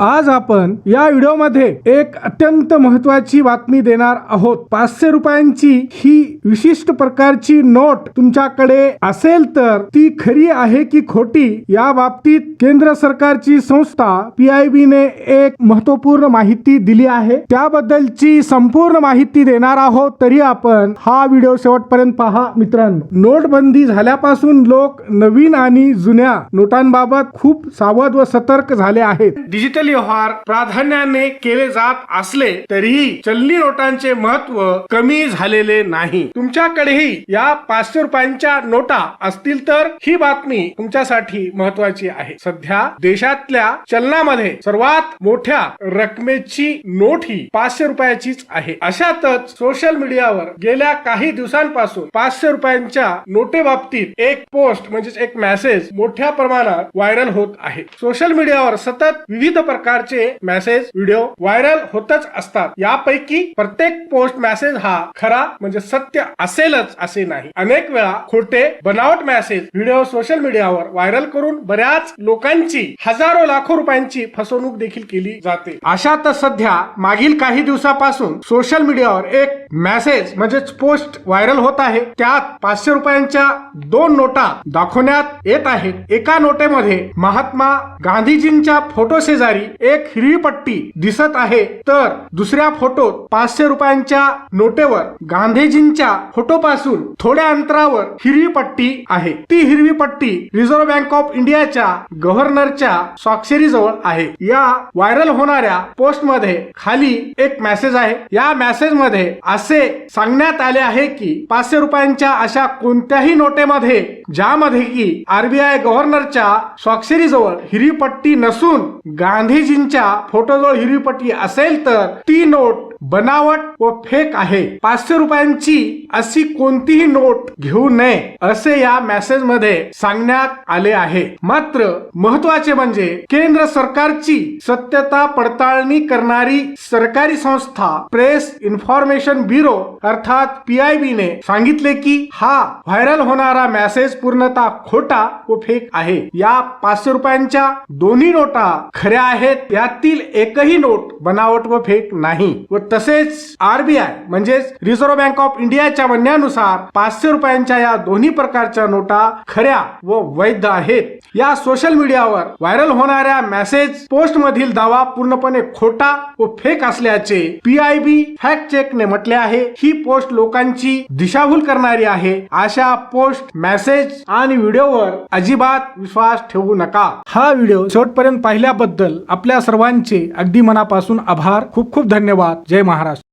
आज आपण या व्हिडिओमध्ये एक अत्यंत महत्वाची बातमी देणार आहोत. पाचशे रुपयांची ही विशिष्ट प्रकारची नोट तुमच्याकडे असेल तर ती खरी आहे की खोटी या बाबतीत केंद्र सरकारची संस्था पी आय बी ने एक महत्त्वपूर्ण माहिती दिली आहे. त्याबद्दलची संपूर्ण माहिती देणार आहोत. तरी आपण हा व्हिडिओ शेवटपर्यंत पहा. मित्रांनो नोटबंदी झाल्यापासून लोक नवीन आणि जुन्या नोटांबाबत खूप सावध व सतर्क झाले आहेत. डिजिटल व्यवहार प्राधान्याने केले जात असले तरीही चलनी नोटांचे महत्त्व कमी झालेले नाही. तुमच्याकडेही या पाचशे रुपयांच्या नोटा असतील तर ही बातमी तुमच्यासाठी महत्वाची आहे. सध्या देशातल्या चलनामध्ये सर्वात मोठ्या रकमेची नोट ही पाचशे रुपयाचीच आहे. अशातच सोशल मीडियावर गेल्या काही दिवसांपासून पाचशे रुपयांच्या नोटेबाबतीत एक पोस्ट म्हणजेच एक मेसेज मोठ्या प्रमाणात व्हायरल होत आहे. सोशल मीडियावर सतत विविध प्रकारचे मेसेज व्हिडिओ व्हायरल होतच असतात. यापैकी प्रत्येक पोस्ट मेसेज हा खरा म्हणजे सत्य असेलच असे नाही. अनेक वेळा खोटे बनावट मेसेज व्हिडिओ सोशल मीडियावर व्हायरल करून बऱ्याच लोकांची हजारो लाखो रुपयांची फसवणूक देखील केली जाते. अशातच सध्या मागील काही दिवसापासून सोशल मीडियावर एक मेसेज म्हणजेच पोस्ट व्हायरल होत आहे. त्यात पाचशे रुपयांच्या दोन नोटा दाखवण्यात येत आहेत. एका नोटेमध्ये महात्मा गांधीजींच्या फोटो शेजारी एक हिरवी पट्टी दिसत आहे. तर दुसऱ्या फोटोत पाचशे रुपयांच्या नोटेवर गांधीजींच्या फोटोपासून थोड्या अंतरावर हिरवी पट्टी आहे. ती हिरवी पट्टी रिझर्व्ह बँक ऑफ इंडियाच्या गव्हर्नरच्या स्वाक्षरीजवळ आहे. या व्हायरल होणाऱ्या पोस्टमध्ये खाली एक मेसेज आहे. या मेसेजमध्ये असे सांगण्यात आले आहे की पाचशे रुपयांच्या अशा कोणत्याही नोटेमध्ये ज्यामध्ये की आरबीआय गव्हर्नरच्या स्वाक्षरीजवळ हिरवी पट्टी नसून गांधीजींच्या फोटोजवळ हिरवी पट्टी असेल तर ती नोट बनावट व फेक आहे. पाचशे रुपयांची अशी कोणतीही नोट घेऊ नये असे या मेसेजमध्ये सांगण्यात आले आहे. मात्र महत्त्वाचे म्हणजे केंद्र सरकारची सत्यता पडताळणी करणारी सरकारी संस्था प्रेस इन्फॉर्मेशन ब्युरो अर्थात पीआयबी ने सांगितले की हा व्हायरल होणारा मेसेज पूर्णतः खोटा व फेक आहे. या पाचशे रुपयांच्या दोन्ही नोटा खऱ्या आहेत यातील एकही नोट बनावट व फेक नाही व तसेच आरबीआय म्हणजेच रिझर्व्ह बँक ऑफ इंडियाच्या म्हणण्यानुसार पाचशे रुपयांच्या या दोन्ही प्रकारच्या नोटा खऱ्या व वैध आहेत. या सोशल मीडियावर व्हायरल होणाऱ्या मेसेज पोस्ट मधील दावा पूर्णपणे खोटा व फेक असल्याचे पीआयबी फॅक्ट चेक ने म्हटले आहे. ही पोस्ट लोकांची दिशाभूल करणारी आहे. अशा पोस्ट मेसेज आणि व्हिडिओवर अजिबात विश्वास ठेवू नका. हा व्हिडिओ शेवटपर्यंत पाहिल्याबद्दल आपल्या सर्वांचे अगदी मनापासून आभार. खूप खूप धन्यवाद. जय महाराष्ट्र.